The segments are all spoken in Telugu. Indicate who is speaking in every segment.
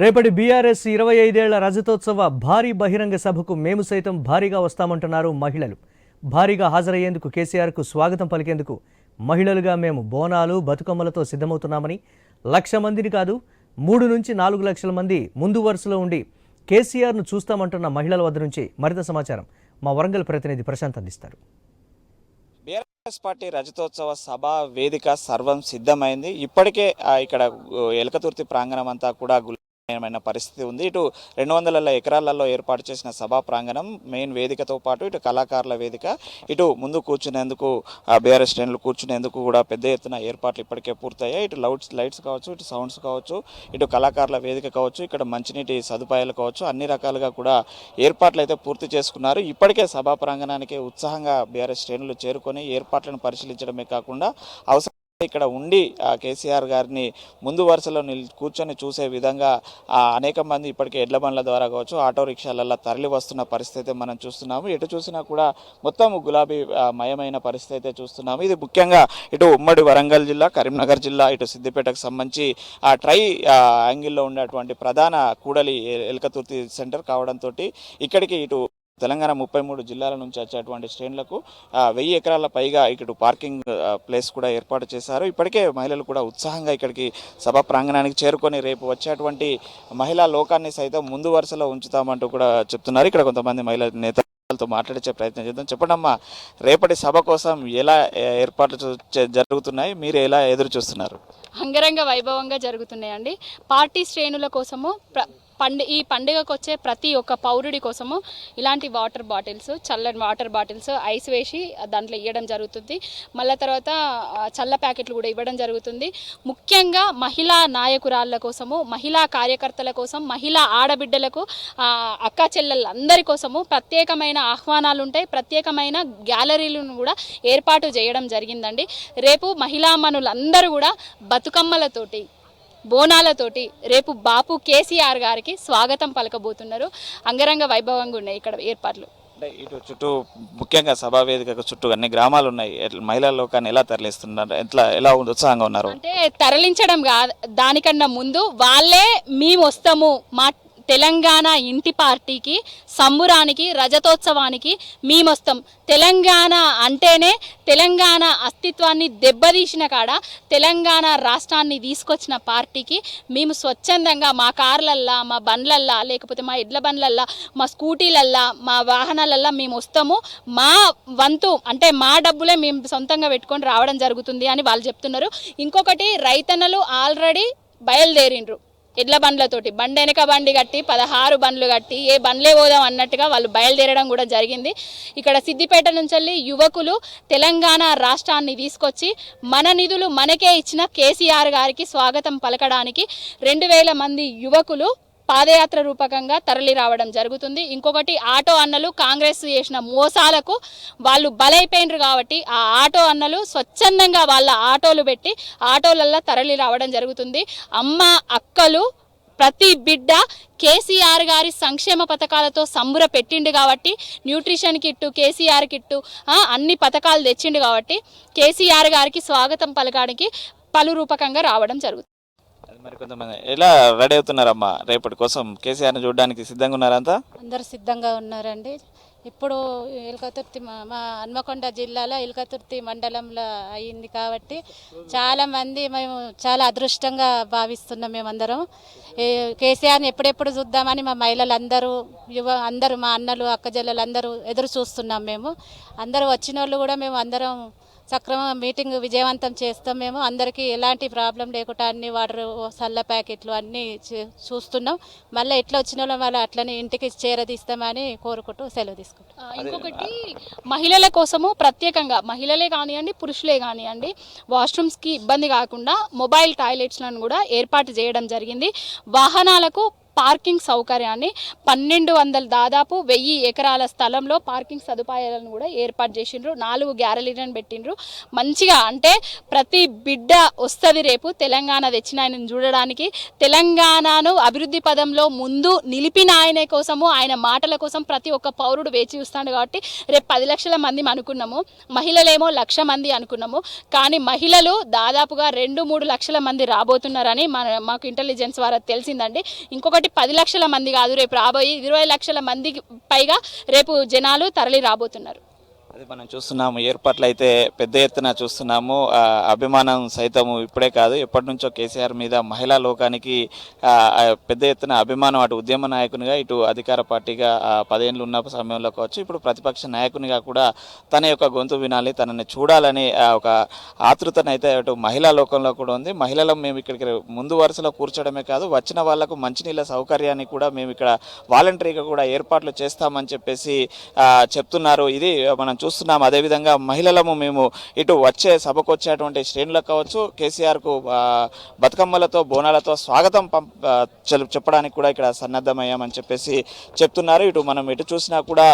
Speaker 1: రేపటి బీఆర్ఎస్ ఇరవై ఐదేళ్ళ రజతోత్సవ భారీ బహిరంగ సభకు మేము సైతం భారీగా వస్తామంటున్నారు మహిళలు. భారీగా హాజరయ్యేందుకు కేసీఆర్కు స్వాగతం పలికేందుకు మహిళలుగా మేము బోనాలు బతుకమ్మలతో సిద్ధమవుతున్నామని లక్ష మందిని కాదు మూడు నుంచి నాలుగు లక్షల మంది ముందు వరుసలో ఉండి కేసీఆర్ను చూస్తామంటున్న మహిళల వద్ద నుంచి మరింత సమాచారం మా వరంగల్ ప్రతినిధి ప్రశాంత్ అందిస్తారు.
Speaker 2: బీఆర్ఎస్ పార్టీ రజతోత్సవ సభ వేదిక సర్వం సిద్ధమైంది. ఇప్పటికే ఇక్కడ ఎలకతుర్తి ప్రాంగణం అంతా కూడా గుల్మయమైన పరిస్థితి ఉంది. ఇటు రెండు వందల ఎకరాలలో ఏర్పాటు చేసిన సభా ప్రాంగణం మెయిన్ వేదికతో పాటు ఇటు కళాకారుల వేదిక ఇటు ముందు కూర్చునేందుకు బీఆర్ఎస్ శ్రేణులు కూర్చునేందుకు కూడా పెద్ద ఎత్తున ఏర్పాట్లు ఇప్పటికే పూర్తయ్యాయి. ఇటు లౌడ్స్ లైట్స్ కావచ్చు ఇటు సౌండ్స్ కావచ్చు ఇటు కళాకారుల వేదిక కావచ్చు ఇక్కడ మంచినీటి సదుపాయాలు కావచ్చు అన్ని రకాలుగా కూడా ఏర్పాట్లు అయితే పూర్తి చేసుకున్నారు. ఇప్పటికే సభా ప్రాంగణానికి ఉత్సాహంగా బీఆర్ఎస్ శ్రేణులు చేరుకొని ఏర్పాట్లను పరిశీలించడమే కాకుండా అవసరం ఇక్కడ ఉండి ఆ, కేసీఆర్ గారిని ముందు వరుసలో నిల్ కూర్చొని చూసే విధంగా అనేక మంది ఇప్పటికే ఎడ్ల బండ్ల ద్వారా కావచ్చు ఆటో రిక్షాలలో తరలి వస్తున్న పరిస్థితి మనం చూస్తున్నాము. ఎటు చూసినా కూడా మొత్తం గులాబీ మయమైన పరిస్థితి అయితే చూస్తున్నాము. ఇది ముఖ్యంగా ఇటు ఉమ్మడి వరంగల్ జిల్లా కరీంనగర్ జిల్లా ఇటు సిద్దిపేటకు సంబంధించి ఆ ట్రై యాంగిల్లో ఉండేటువంటి ప్రధాన కూడలి ఎలకతుర్తి సెంటర్ కావడంతో ఇక్కడికి ఇటు తెలంగాణ ముప్పై మూడు జిల్లాల నుంచి వచ్చేటువంటి శ్రేణులకు వెయ్యి ఎకరాల పైగా ఇక్కడ పార్కింగ్ ప్లేస్ కూడా ఏర్పాటు చేశారు. ఇప్పటికే మహిళలు కూడా ఉత్సాహంగా ఇక్కడికి సభ ప్రాంగణానికి చేరుకొని రేపు వచ్చేటువంటి మహిళా లోకాన్ని సైతం ముందు వరుసలో ఉంచుతామంటూ కూడా చెప్తున్నారు. ఇక్కడ కొంతమంది మహిళా నేతలతో మాట్లాడించే ప్రయత్నం చేద్దాం. చెప్పండమ్మా రేపటి సభ కోసం ఎలా ఏర్పాట్లు జరుగుతున్నాయి? మీరు ఎలా ఎదురు చూస్తున్నారు
Speaker 3: అంగరంగ వైభవంగా జరుగుతున్నాయండి. పార్టీ శ్రేణుల కోసము ప్ర పండు ఈ పండుగకు వచ్చే ప్రతి ఒక్క పౌరుడి కోసము ఇలాంటి వాటర్ బాటిల్స్ చల్లని వాటర్ బాటిల్స్ ఐస్ వేసి దాంట్లో ఇవ్వడం జరుగుతుంది. మళ్ళీ తర్వాత చల్ల ప్యాకెట్లు కూడా ఇవ్వడం జరుగుతుంది. ముఖ్యంగా మహిళా నాయకురాళ్ళ కోసము మహిళా కార్యకర్తల కోసం మహిళా ఆడబిడ్డలకు అక్క చెల్లెళ్ళందరి కోసము ప్రత్యేకమైన ఆహ్వానాలు ఉంటాయి ప్రత్యేకమైన గ్యాలరీలను కూడా ఏర్పాటు చేయడం జరిగిందండి. రేపు మహిళా మనులందరూ కూడా బతుకమ్మలతోటి బోనాలతోటి రేపు బాపు కేసీఆర్ గారికి స్వాగతం పలకబోతున్నారు. అంగరంగ వైభవంగా ఉన్నాయి ఇక్కడ ఏర్పాట్లు.
Speaker 2: అంటే ఇటు చుట్టూ ముఖ్యంగా సభా వేదికకు చుట్టూ అన్ని గ్రామాలు ఉన్నాయి. మహిళా లోకాన్ని ఎలా తరలిస్తున్నారు? ఎట్లా ఎలా ఉంది- ఉత్సాహంగా ఉన్నారు?
Speaker 3: అంటే తరలించడం కాదు దానికన్నా ముందు వాళ్ళే మేము వస్తాము మా తెలంగాణ ఇంటి పార్టీకి సంబురానికి రజతోత్సవానికి మేము వస్తాం తెలంగాణ అంటేనే తెలంగాణ అస్తిత్వాన్ని దెబ్బతీసిన కాడ తెలంగాణ రాష్ట్రాన్ని తీసుకొచ్చిన పార్టీకి మేము స్వచ్ఛందంగా మా కార్లల్లా మా బండ్లల్లా లేకపోతే మా ఎడ్ల బండ్లల్లా మా స్కూటీలల్లా మా వాహనాలల్లా మేము వస్తాము. మా వంతు అంటే మా డబ్బులే మేము సొంతంగా పెట్టుకొని రావడం జరుగుతుంది అని వాళ్ళు చెప్తున్నారు. ఇంకొకటి రైతన్నలు ఆల్రెడీ బయలుదేరిండ్రు. ఎడ్ల బండ్లతోటి. బండి వెనక బండి కట్టి పదహారు బండ్లు కట్టి ఏ బండ్లే పోదాం అన్నట్టుగా వాళ్ళు బయలుదేరడం కూడా జరిగింది. ఇక్కడ సిద్దిపేట నుంచి వెళ్ళి యువకులు తెలంగాణ రాష్ట్రాన్ని తీసుకొచ్చి మన నిధులు మనకే ఇచ్చిన కేసీఆర్ గారికి స్వాగతం పలకడానికి రెండు వేల మంది యువకులు పాదయాత్ర రూపకంగా తరలి రావడం జరుగుతుంది. ఇంకొకటి ఆటో అన్నలు కాంగ్రెస్ చేసిన మోసాలకు వాళ్ళు బలైపోయినరు కాబట్టి ఆ ఆటో అన్నలు స్వచ్ఛందంగా వాళ్ళ ఆటోలు పెట్టి ఆటోలల్లో తరలి రావడం జరుగుతుంది. అమ్మ అక్కలు ప్రతి బిడ్డ కేసీఆర్ గారి సంక్షేమ పథకాలతో సంబుర పెట్టిండు కాబట్టి న్యూట్రిషన్ కిట్టు కేసీఆర్ కిట్టు అన్ని పథకాలు తెచ్చిండు కాబట్టి కేసీఆర్ గారికి స్వాగతం పలకడానికి పలు రూపకంగా రావడం జరుగుతుంది.
Speaker 2: మరి కొంతమంది ఎలా రెడీ అవుతున్నారమ్మా? రేపటి కోసం కేసీఆర్ని చూడడానికి సిద్ధంగా ఉన్నారంతా
Speaker 4: అందరు సిద్ధంగా ఉన్నారండి. ఇప్పుడు ఎలుకతుర్తి మా- మా హన్మకొండ జిల్లాలో ఎలుకతుర్తి మండలంలో అయింది కాబట్టి చాలా మంది మేము చాలా అదృష్టంగా భావిస్తున్నాం మేమందరం. ఏ కేసీఆర్ని ఎప్పుడెప్పుడు చూద్దామని మా మహిళలు అందరూ యువ అందరూ మా అన్నలు అక్కజల్లలు అందరూ ఎదురు చూస్తున్నాం మేము. అందరూ వచ్చిన వాళ్ళు కూడా మేము అందరం సక్రమ మీటింగ్ విజయవంతం చేస్తాం మేము. అందరికీ ఎలాంటి ప్రాబ్లం లేకుండా అన్ని వాటర్ సల్ల ప్యాకెట్లు అన్నీ చూస్తున్నాం. మళ్ళీ ఎట్లా వచ్చిన వాళ్ళు మళ్ళీ అట్లనే ఇంటికి చేరదీస్తామని కోరుకుంటూ సెలవు తీసుకుంటాం.
Speaker 3: ఇంకొకటి మహిళల కోసము ప్రత్యేకంగా మహిళలే కానివ్వండి పురుషులే కానివ్వండి వాష్రూమ్స్కి ఇబ్బంది కాకుండా మొబైల్ టాయిలెట్స్లను కూడా ఏర్పాటు చేయడం జరిగింది. వాహనాలకు పార్కింగ్ సౌకర్యాన్ని పన్నెండు వందల దాదాపు వెయ్యి ఎకరాల స్థలంలో పార్కింగ్ సదుపాయాలను కూడా ఏర్పాటు చేసిండ్రు. నాలుగు గ్యారలీలను పెట్టిండ్రు. మంచిగా అంటే ప్రతి బిడ్డ వస్తుంది రేపు తెలంగాణ తెచ్చిన ఆయనను చూడడానికి. తెలంగాణను అభివృద్ధి పదంలో ముందు నిలిపిన ఆయన కోసము ఆయన మాటల కోసం ప్రతి ఒక్క పౌరుడు వేచి చూస్తాడు కాబట్టి రేపు పది లక్షల మంది అనుకున్నాము. మహిళలేమో లక్ష మంది అనుకున్నాము. కానీ మహిళలు దాదాపుగా రెండు మూడు లక్షల మంది రాబోతున్నారని మన మాకు ఇంటెలిజెన్స్ ద్వారా తెలిసిందండి. ఇంకొకటి పది లక్షల మంది కాదు రేపు రాబోయి ఇరవై లక్షల మందికి పైగా రేపు జనాలు తరలి రాబోతున్నారు.
Speaker 2: అది మనం చూస్తున్నాము ఏర్పాట్లు అయితే పెద్ద ఎత్తున చూస్తున్నాము. అభిమానం సైతము ఇప్పుడే కాదు ఎప్పటి నుంచో కేసీఆర్ మీద మహిళా లోకానికి పెద్ద ఎత్తున అభిమానం అటు ఉద్యమ నాయకునిగా ఇటు అధికార పార్టీగా ఆ, పదేళ్ళు ఉన్న సమయంలో కావచ్చు ఇప్పుడు ప్రతిపక్ష నాయకునిగా కూడా తన యొక్క గొంతు వినాలి తనని చూడాలని ఒక ఆతృతనైతే అటు మహిళా లోకంలో కూడా ఉంది. మహిళలు మేము ఇక్కడికి ముందు వరుసలో కూర్చోడమే కాదు వచ్చిన వాళ్ళకు మంచినీళ్ళ సౌకర్యాన్ని కూడా మేము ఇక్కడ వాలంటరీగా కూడా ఏర్పాట్లు చేస్తామని చెప్పేసి చెప్తున్నారు. ఇది మనం చూస్తున్నాం. అదేవిధంగా మహిళలము మేము ఇటు వచ్చే సభకు వచ్చేటువంటి శ్రేణులకు కావచ్చు కేసీఆర్కు బతుకమ్మలతో బోనాలతో స్వాగతం పంప్ చెప్పడానికి కూడా ఇక్కడ సన్నద్ధమయ్యామని చెప్పేసి చెప్తున్నారు. ఇటు మనం ఎటు చూసినా కూడా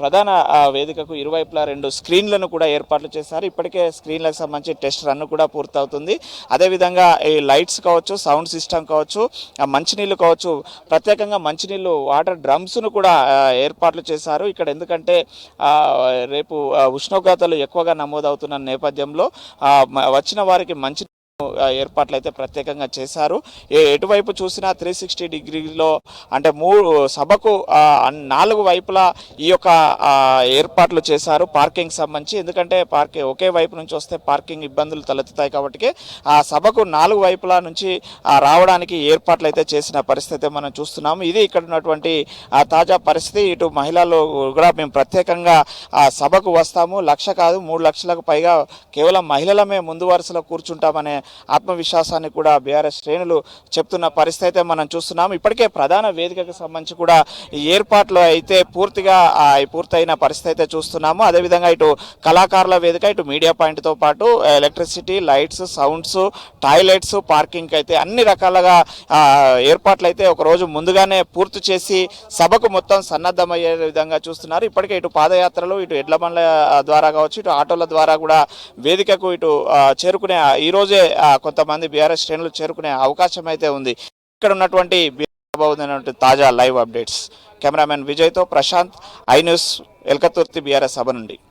Speaker 2: ప్రధాన వేదికకు ఇరువైపులా రెండు స్క్రీన్లను కూడా ఏర్పాట్లు చేశారు. ఇప్పటికే స్క్రీన్లకు సంబంధించి టెస్ట్ రన్ కూడా పూర్తవుతుంది. అదేవిధంగా ఈ లైట్స్ కావచ్చు సౌండ్ సిస్టమ్ కావచ్చు ఆ మంచినీళ్ళు కావచ్చు ప్రత్యేకంగా మంచినీళ్ళు వాటర్ డ్రమ్స్ను కూడా ఏర్పాట్లు చేశారు. ఇక్కడ ఎందుకంటే రేపు ఉష్ణోగ్రతలు ఎక్కువగా నమోదవుతున్న నేపథ్యంలో వచ్చిన వారికి మంచి ఏర్పాట్లు అయితే ప్రత్యేకంగా చేశారు. ఏ ఎటువైపు చూసినా త్రీ సిక్స్టీ డిగ్రీలో అంటే మూడు సభకు అన్- నాలుగు వైపులా ఈ యొక్క ఏర్పాట్లు చేశారు పార్కింగ్ సంబంధించి. ఎందుకంటే పార్కింగ్ ఒకే వైపు నుంచి వస్తే పార్కింగ్ ఇబ్బందులు తలెత్తుతాయి కాబట్టి ఆ సభకు నాలుగు వైపులా నుంచి రావడానికి ఏర్పాట్లు అయితే చేసిన పరిస్థితి మనం చూస్తున్నాము. ఇది ఇక్కడ ఉన్నటువంటి ఆ, తాజా పరిస్థితి. ఇటు మహిళలు కూడా మేము ప్రత్యేకంగా ఆ సభకు వస్తాము. లక్ష కాదు మూడు లక్షలకు పైగా కేవలం మహిళలమే ముందు వరుసలో కూర్చుంటామనే ఆత్మవిశ్వాసాన్ని కూడా బీఆర్ఎస్ శ్రేణులు చెప్తున్న పరిస్థితి అయితే మనం చూస్తున్నాము ఇప్పటికే ప్రధాన వేదికకు సంబంధించి కూడా ఏర్పాట్లు అయితే పూర్తిగా పూర్తయిన పరిస్థితి అయితే చూస్తున్నాము. అదేవిధంగా ఇటు కళాకారుల వేదిక ఇటు మీడియా పాయింట్తో పాటు electricity lights sounds toilets parking అయితే అన్ని రకాలుగా ఏర్పాట్లు అయితే ఒకరోజు ముందుగానే పూర్తి చేసి సభకు మొత్తం సన్నద్ధమయ్యే విధంగా చూస్తున్నారు. ఇప్పటికే ఇటు పాదయాత్రలు ఇటు ఎడ్ల బండ్ల ద్వారా కావచ్చు ఇటు ఆటోల ద్వారా కూడా వేదికకు ఇటు చేరుకునే ఈరోజే కొంతమంది బీఆర్ఎస్ శ్రేణులు చేరుకునే అవకాశం అయితే ఉంది. ఇక్కడ ఉన్నటువంటి ఉన్నటువంటి తాజా live updates. Cameraman విజయ్తో Prashant I news Elkathurthi BRS సభ నుండి.